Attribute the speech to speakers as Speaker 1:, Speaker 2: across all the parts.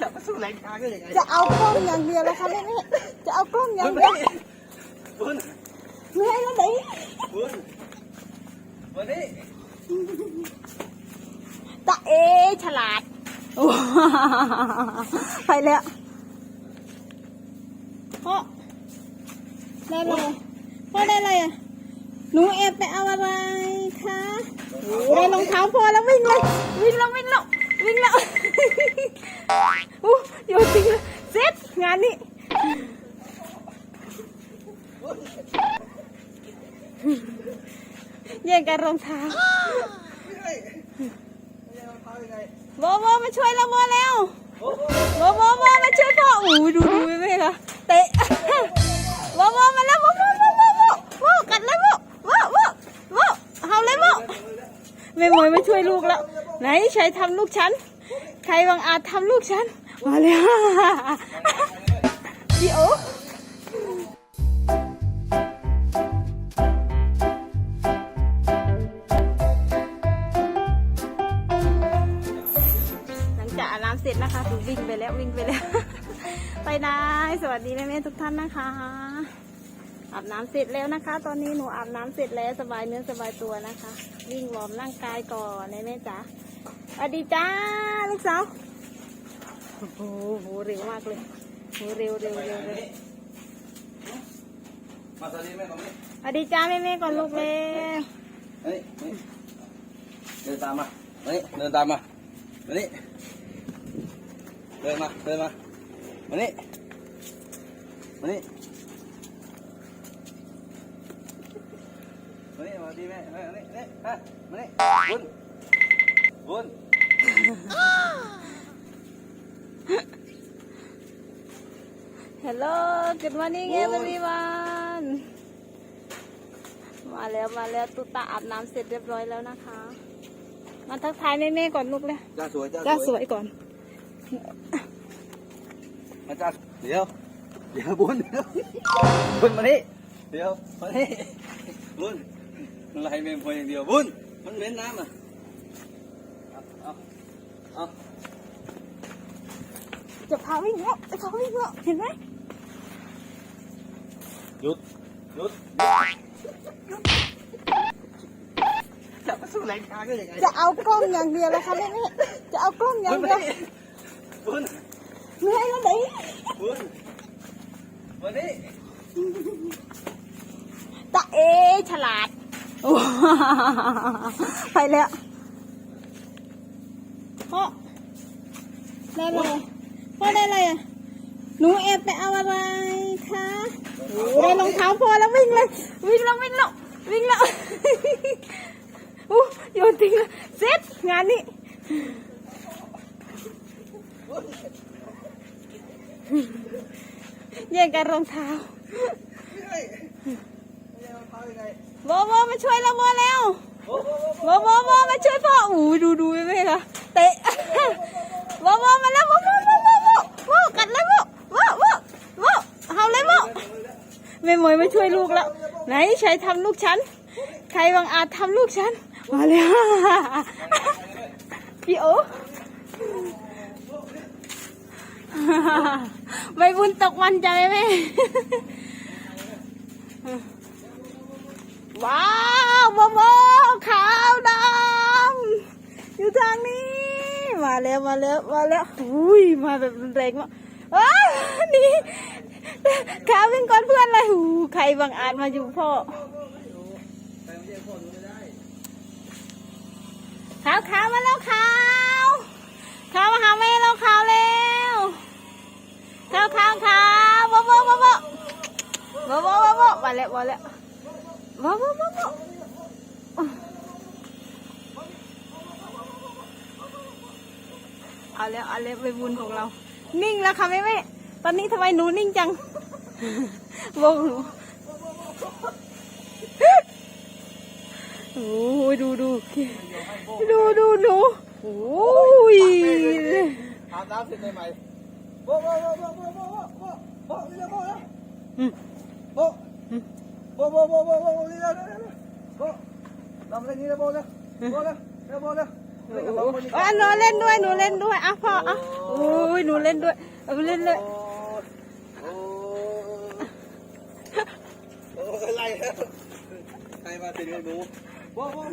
Speaker 1: จะมาสู้แรงกลางได้ยังไง
Speaker 2: จะเอากล้องอย่างเดียวแล้วคะแม่แม่จะเอากล้องอย่าง
Speaker 1: บุญ
Speaker 2: เดียว
Speaker 1: บุญ
Speaker 2: เหนื่อยแล้วดิ
Speaker 1: บุญวันนี้
Speaker 2: ตาเอฉลาดโอ้ไปแล้วพ่อได้เลยพ่อได้อะไรอะหนูแอบไปเอาอะไรคะโอ้ได้รองเท้าพ่อแล้ววิ่งเลยวิ่งแล้ววิ่งแล้ว วิ่งแล้วอู้ยนทิ้งเลยเสร็จงานนี้แย่งกันรองเท้า
Speaker 1: ไม่ได้ไม่ได้รองเท้ายังไง
Speaker 2: โบโบมาช่วยเราโบแล้ว
Speaker 1: โอ้โห
Speaker 2: โบโบโบมาช่วยพ่ออู้ดูดูไม่ไหมคะเตะโบโบมาแล้วโบโบโบโบโบโบกัดเลยโบโบโบโบเฮาเลยโบแม่มวยมาช่วยลูกแล้ว ไหนใครทำลูกฉัน ใครบังอาจทำลูกฉัน มาแล้วพี่โอหลังจากอาบน้ำเสร็จนะคะดูวิ่งไปแล้ววิ่งไปแล้ว ไปนะสวัสดีแม่ๆทุกท่านนะคะ อาบน้ำเสร็จแล้วนะคะ ตอนนี้หนูอาบน้ำเสร็จแล้วสบายเนื้อสบายตัวนะคะ วิ่งวอร์มร่างกายก่อนแม่จ๋า สวัสดีจ้าลูกสาวโอ้โหโหเร็วมากเลยโหเร็วเร็วเร็วเร็ว
Speaker 1: มาตอนนี้แม่ตรงนี้
Speaker 2: สวัสดีจ้าแม่แม่ก่อนลูกเลย
Speaker 1: เฮ้ยเดินตามมามานี่เดินตามมามานี่เดินมาเดินมามานี่มานี่มานี่มาดีแม่มานี่นี่ฮะมานี่บุญ บุญ
Speaker 2: ฮัลโหล good morning everyone มาแล้วมาแล้วตุ๊ตาอาบน้ำเสร็จเรียบร้อยแล้วนะคะ มาทักทายแม่แม่ๆก่อนลูกเลย
Speaker 1: จ้าสวย
Speaker 2: จ้าสวยก่อน
Speaker 1: อาจารย์เดี๋ยว เดี๋ยวบุญเดี๋ยวบุญมานี่เดี๋ยวมานี่บุญมันไหลเมมพออย่างเดียวบุญมันเหม็นน้ำอะเอาเอาเอา
Speaker 2: จะพาวิ่งแล้วจะพาวิ่งแล้วเห็นไหม
Speaker 1: หยุดหยุดจะมาสู้แรงกลางได้ยังไง
Speaker 2: จะเอากล้องอย่างเดียวแล้วคะแม่แม่จะเอากล้องอย่าง
Speaker 1: บุญ
Speaker 2: เดียว
Speaker 1: บุญ
Speaker 2: เหนื่อยแล้วดิ
Speaker 1: บุญวันนี้
Speaker 2: ตาเอฉลาดโอ้ไปแล้วพ่อได้เลย พ่อได้อะไรอะหนูแอบไปเอาอะไรคะโอ้ได้รองเท้าพ่อแล้ววิ่งเลย วิ่งแล้ววิ่งแล้ววิ่งแล้วอู้โยนทิ้งเลยเสร็จงานนี้แย่งกันรองเท้า
Speaker 1: ไม่ได้ไม่ได้รองเท้ายังไง
Speaker 2: โบโบมาช่วยเราโบแล้ว
Speaker 1: โอ้โห
Speaker 2: โบโบโบมาช่วยพ่ออู้ยดูดูไม่ไหมคะเตะโบโบมาแล้วโบโบโบโบโบโบกัดเลยโบโบโบโบเฮาเลยโบ แม่หมวยมาช่วยลูกแล้ว ไหนใครทำลูกฉัน ใครบังอาจทำลูกฉัน มาแล้วพี่โอใบบุญตกมันใจไหมว้าวโมโมขาวดำอยู่ทางนี้ มาแล้วมาแล้วมาแล้วอุ้ยมาแบบรุนแรงมากอ้านี่ ขาวิ่งก่อนเพื่อนอะไรหูใครบางอาจมาอยู่พ่อขาวขาวมาแล้วขาวขาวมาหาแม่เราขาวแล้วขาวขาวขาวบ๊อบบ๊อบบ๊อบบ๊อบบ๊อบบ๊อบบ๊อบมาแล้วมาแล้วบ๊อบบ๊อบบ๊อบบ๊อบเอาแล้วเอาแล้วไปบุญของเรา นิ่งแล้วค่ะแม่แม่ ตอนนี้ทำไมหนูนิ่งจังวงหนูโอ้ยดูดูดูดูหนูโอ้ย
Speaker 1: อาบน้ำเสร็จได้ไหมโบโบโบโบโบโบโบโบเร็วโบเร็
Speaker 2: ว
Speaker 1: โบโบโบโบโบโบโบอะเโบโบโบเร็อ
Speaker 2: หนูเล่นด้วยหนูเล่นด้วยอะพ่ออะโอ้ยหนูเล่นด้วยเล่นเลย
Speaker 1: โอ้ยไล่แล้ใครมาติดไม่รู้ว้าวว้าว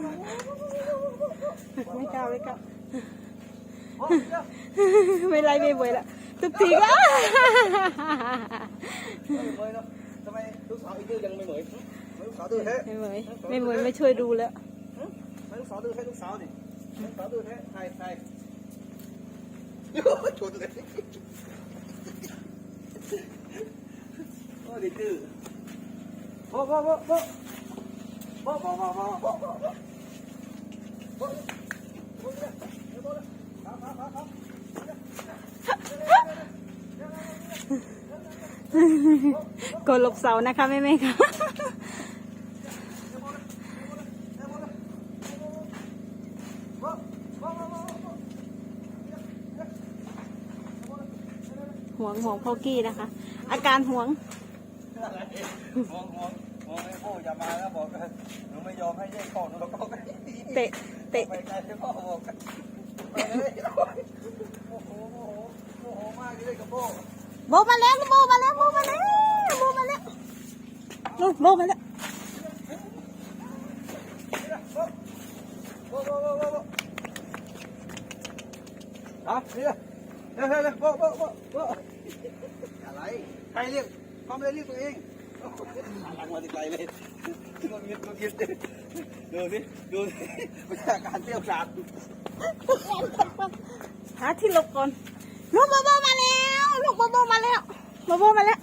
Speaker 2: ไม่กล้าไม่กล้าไม่ไล่ไม่บ่อยละทุกทีก็
Speaker 1: ไม่บ่อยเนาะทำไมลูกสาวอีกดื้อยังไม่เหมยลูกสาวดื้อแท้
Speaker 2: ไม่เหมยไม่เหมยไม่ช่วยดูแล้ว
Speaker 1: ลูกสาวดื้อแท้ลูกสาวนี่ลูกสาวดื้อแท้ใครใครชนเลยโอ้ดื้อ โก
Speaker 2: ดหลบเสานะคะแม่แม่ค่ะห่วงห่วงพอกี้นะคะ อาการห่วง
Speaker 1: ห่วงห่วง องไอ้โอย่ามาแล้วบอกหนูไม่ยอมให้แยกพ่องหนูก็
Speaker 2: เตะเตะ
Speaker 1: ไปไกลพ่อบอกไปเลยโอ้โหโอ้โหโอ้โหมากเลยกับโบ
Speaker 2: โบมาแล้วโบมาแล้วโบมาแล้วโบมาแล้วโบมาแล้ว
Speaker 1: โบโบโบโบโบอะเดี๋ยวเดี๋ยวเดี๋ยวโบ้โบ้โบ้โบ้อะไรใครเรียกความเลยเรียกตัวเอง ลังมาติไกลเลยมันยึดมันยึดดูสิดูสิประชาการเที่ยวสาด
Speaker 2: หาที่หลบก่อนลูกโบโบมาแล้วลูกโบโบมาแล้วโบโบมาแล้ว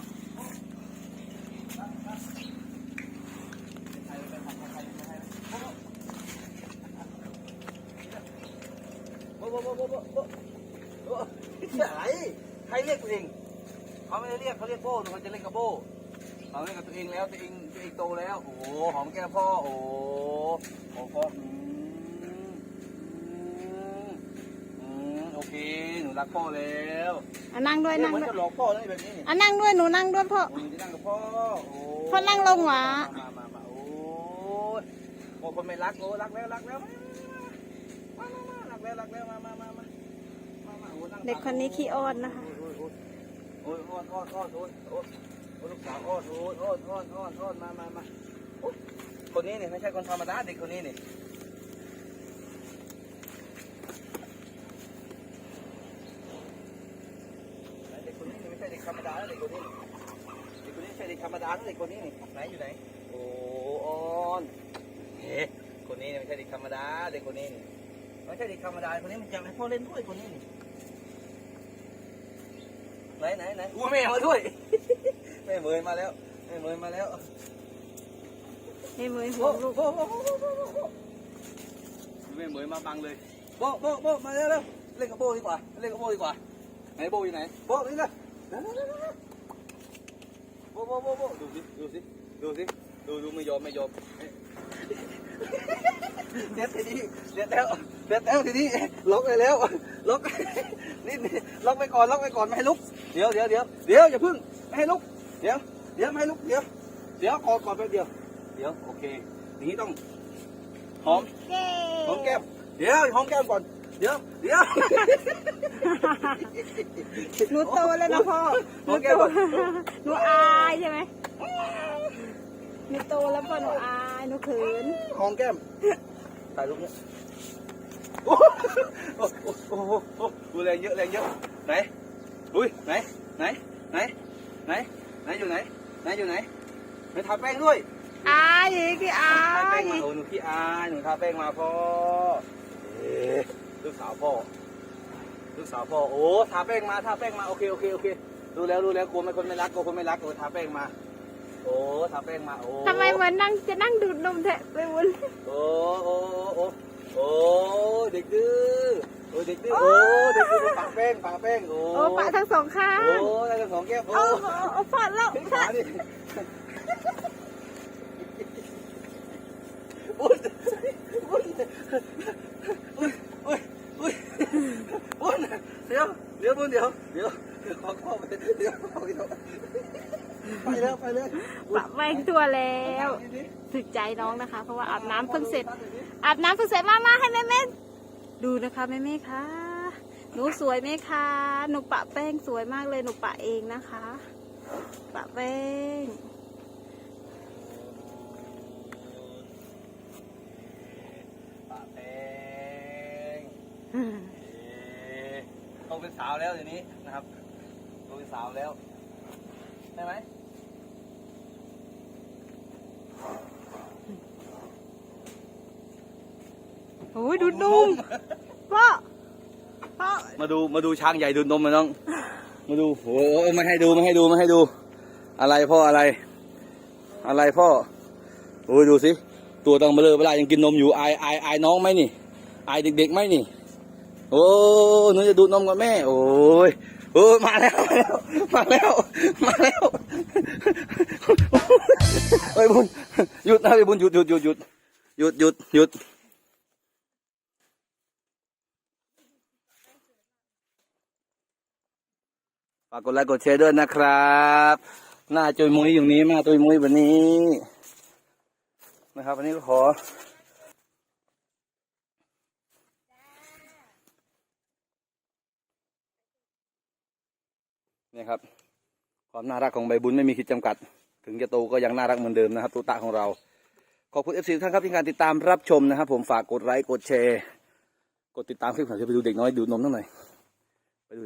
Speaker 1: โบโบโบโบโบโบ้โบ้อะไรใครเรียกเองเขาไม่ได้เรียกเขาเรียกโบ้เขาจะเล่นกับโบ้ เขาเล่นกับตัวเองแล้วตัวเองตัวเองโตแล้ว โอ้โหหอมแก้มพ่อโอ้โหโอ้พ่ออืมอืมอืมโอเคหนูรักพ่อแล้ว
Speaker 2: อะนั่งด้วยนั่ง
Speaker 1: เหมือน
Speaker 2: ด้วย
Speaker 1: จะหลอกพ่อแล้วนี่แบบนี้นี่
Speaker 2: อะนั่งด้วยหนูนั่งด้วยพ่อ
Speaker 1: โอ้ยที่นั่งกับพ่อโอ้
Speaker 2: พ่อนั่งลงหวะ
Speaker 1: มามามาโอ้ยโอ้คนไม่รักโอ้รักแล้วรักแล้วมามามารักแล้วรักแล้วมามามามามามาโอ้ง
Speaker 2: เด็กคนนี้ขี้อ้อนนะคะ
Speaker 1: โอ้ยโอ้ยโอ้ยโอ้ยโอ้ยโอ้ยโอ้ยโอ้ย ลูกสาวอ้อนโอ้ยอ้อนอ้อนอ้อนอ้อนมามามาโอ้ยคนนี้นี่ไม่ใช่คนธรรมดาเด็กคนนี้นี่เด็กคนนี้นี่ไม่ใช่เด็กธรรมดานะเด็กคนนี้นี่เด็กคนนี้ไม่ใช่เด็กธรรมดานะเด็กคนนี้นี่ไหนอยู่ไหนโอ้ออนเฮ้คนนี้นี่ไม่ใช่เด็กธรรมดาเด็กคนนี้นี่ไม่ใช่เด็กธรรมดาคนนี้มันจะให้พ่อเล่นด้วยคนนี้นี่ไหนไหนไหนอู้แม่มาด้วย แม่เหมยมาแล้วแม่เหมยมาแล้ว
Speaker 2: ให้มือห่
Speaker 1: โอ้
Speaker 2: วงลูก
Speaker 1: โอ้โอ้โอ้โอ้โอ้โอ้แม่เหมยมาบังเลยโบ้โบ้โบ้มาแล้วเร็วเล่นกับโบ้ดีกว่าเล่นกับโบ้ดีกว่าไหนโบ้อยู่ไหนโบ้นี่นะโบ้โบ้โบ้โบ้ดูสิดูสิดูสิดูดูไม่ยอมไม่ยอมเด็ดทีนี้เด็ดแล้วเด็ดแล้วทีนี้ล็อกเลยแล้วล็อกนี่นี่ล็อกไปก่อนล็อกไปก่อนไม่ให้ลุกเดี๋ยวเดี๋ยวเดี๋ยวเดี๋ยวอย่าพึ่งไม่ให้ลุก เดี๋ยว เดี๋ยวไม่ให้ลุกเดี๋ยว เดี๋ยวกอดก่อนแป๊บเดียว เดี๋ยวโอเคอย่างนี้ต้องหอม
Speaker 2: เย้
Speaker 1: หอมแก้ม เดี๋ยวหอมแก้มก่อน เดี๋ยว เดี๋ยว
Speaker 2: หนูโตแล้วนะพ่อห
Speaker 1: ห
Speaker 2: นู
Speaker 1: อมแก้
Speaker 2: โต
Speaker 1: มก่อน
Speaker 2: หนูอายใช่ไหมหนูโตแล้วพ่อหนูอายหนูเขิน
Speaker 1: หอมแก้มถ่ายรูปเนี่ยโอ้โหโอ้โหโอ้โหโอ้โหแรงเยอะแรงเยอะไหน อุ้ยไหน ไหน ไหน ไหน ไหนอยู่ไหนไหนอยู่ไหนไหนทาแป้งด้วย
Speaker 2: อายอีกที่อา
Speaker 1: ทาแป้
Speaker 2: ย
Speaker 1: งมาโอ้หนูขี้อายหนูทาแป้งมาพ่อเอ๊ะลูกสาวพ่อลูกสาวพ่อโอ้ทาแป้งมาทาแป้งมาโอเคโอเคโอเครู้แล้วรู้แล้วกลัวไม่คนไม่รักกลัวคนไม่รักโอ้ทาแป้งมา โอ้ทาแป้งมาโอ้
Speaker 2: ทำไมเหมือนนั่งจะนั่งดูดนมแทะไปวุ้น
Speaker 1: โอ้โอ้โอ้โอ้เด็กดื้อ โอ้เด็กดื้อโอ้เด็กดื้อปากแป้งปากแป้งโอ้
Speaker 2: โอ้ปะทั้งสองข้าง
Speaker 1: โอ้ได้ทั้งสองแก้วโอ้
Speaker 2: โอ้โหเอาฟาดแล้ว
Speaker 1: ขาดิอุ้ยอุ้ยอุ้ยอุ้ยอุ้ยอุ้ยเดี๋ยวเดี๋ยวบุญเดี๋ยวเดี๋ยวเดี๋ยวขอเข้าไปเดี๋ยวขอเข้าไปแล้วไปเลย
Speaker 2: ปะแป้งตัวแล้ว ถึกใจน้องนะคะ เพราะว่าอาบน้ำเพิ่งเสร็จ อาบน้ำเพิ่งเสร็จมามาให้แม่แม่ ดูนะคะแม่แม่ๆคะหนูสวยไหมคะ หนูปะแป้งสวยมากเลยหนูปะเองนะคะ ปะแป้ง
Speaker 1: ปะแป้งเอ๊ะโตเป็นสาวแล้วเดี๋ยวนี้นะครับโตเป็นสาวแล้วใช่ไหม
Speaker 2: ยดูนุ่มพ่อพ่อ
Speaker 1: มาดูมาดูช้างใหญ่ดูดนมมาน้อง มาดูโอ้โหไม่ให้ดูไม่ให้ดูไม่ให้ดู อะไรพ่ออะไร อะไรพ่อโอ้ยดูสิตัวตังเบลอเวลายังกินนมอยู่อายอายอายน้องไหมนี่อายเด็กๆไหมนี่ โอ้หนูจะดูดนมกับแม่ โอ้ยโอ้ยมาแล้วมาแล้วมาแล้วเฮ้ยบุญหยุดนะเฮ้ยบุญหยุดหยุดหยุดหยุดหยุดหยุดหยุดากกดไลค์กดแชร์ด้วยนะครับ หน้าจุยมุ้ยอย่างนี้มาจุยมุ้ยแบบนี้ นะครับวันนี้ก็ขอนี่ครับความน่ารักของใบบุญไม่มีขีดจำกัด ถึงจะโตก็ยังน่ารักเหมือนเดิมนะครับตัวตาของเรา ขอบคุณเอฟซีท่านครับที่การติดตามรับชมนะครับผมฝากกดไลค์กดแชร์ กดติดตามคลิปหน่อยจะไปดูเด็กน้อยดูดนมตั้งหน่อยไปดู